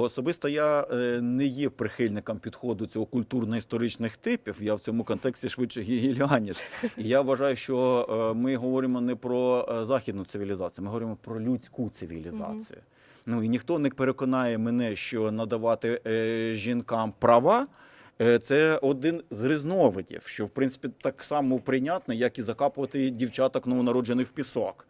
Особисто я е, не є прихильником підходу цього культурно-історичних типів. Я в цьому контексті швидше гігіліаніш. І я вважаю, що е, ми говоримо не про е, західну цивілізацію, ми говоримо про людську цивілізацію. Ну і ніхто не переконає мене, що надавати е, жінкам права. Це один з різновидів, що в принципі так само прийнятно, як і закапувати дівчаток новонароджених в пісок.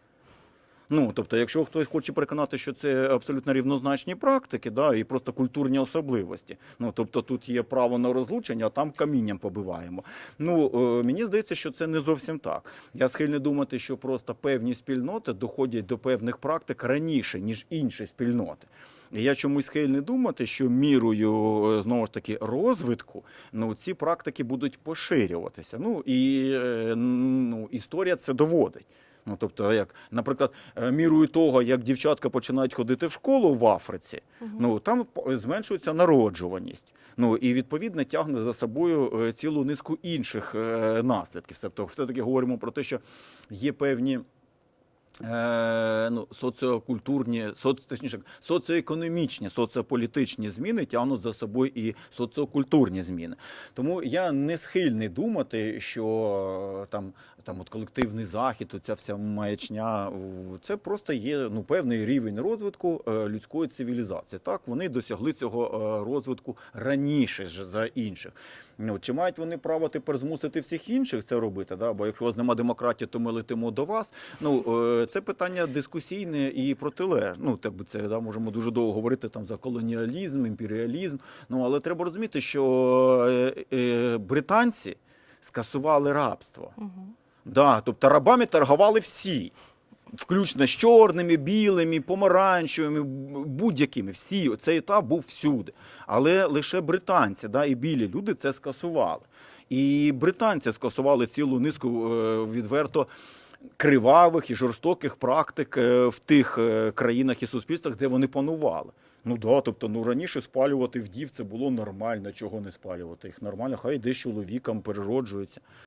Ну, тобто, якщо хтось хоче переконати, що це абсолютно рівнозначні практики, да, і просто культурні особливості. Ну, тобто тут є право на розлучення, а там камінням побиваємо. Ну, е, мені здається, що це не зовсім так. Я схильний думати, що просто певні спільноти доходять до певних практик раніше, ніж інші спільноти. Я чомусь схильний думати, що мірою е, знову ж таки розвитку ну, ці практики будуть поширюватися. Ну і е, ну, історія це доводить. Ну, тобто, як, наприклад, е, мірою того, як дівчатка починають ходити в школу в Африці, ну там зменшується народжуваність. Ну і відповідно тягне за собою е, цілу низку інших е, наслідків. Тобто, все таки говоримо про те, що є певні. Е, ну, соціокультурні, соц, точніше, соціоекономічні, соціополітичні зміни тягнуть за собою і соціокультурні зміни. Тому я не схильний думати, що е, там, там от колективний захід, оця вся маячня, це просто є ну, певний рівень розвитку е, людської цивілізації. Так, вони досягли цього е, розвитку раніше за інших. Ну, чи мають вони право тепер змусити всіх інших це робити? Да? Бо якщо у вас немає демократії, то ми летимо до вас. Ну е, це питання дискусійне і протилежне. Ну це да, можемо дуже довго говорити там за колоніалізм, імперіалізм. Ну але треба розуміти, що е, е, британці скасували рабство. Да, тобто рабами торгували всі. Включно з чорними, білими, помаранчевими, будь-якими. Всі цей етап був всюди. Але лише британці да, і білі люди це скасували. І британці скасували цілу низку е, відверто кривавих і жорстоких практик е, в тих е, країнах і суспільствах, де вони панували. Ну да, тобто, ну раніше спалювати вдів це було нормально, чого не спалювати їх нормально, хай десь чоловікам перероджується.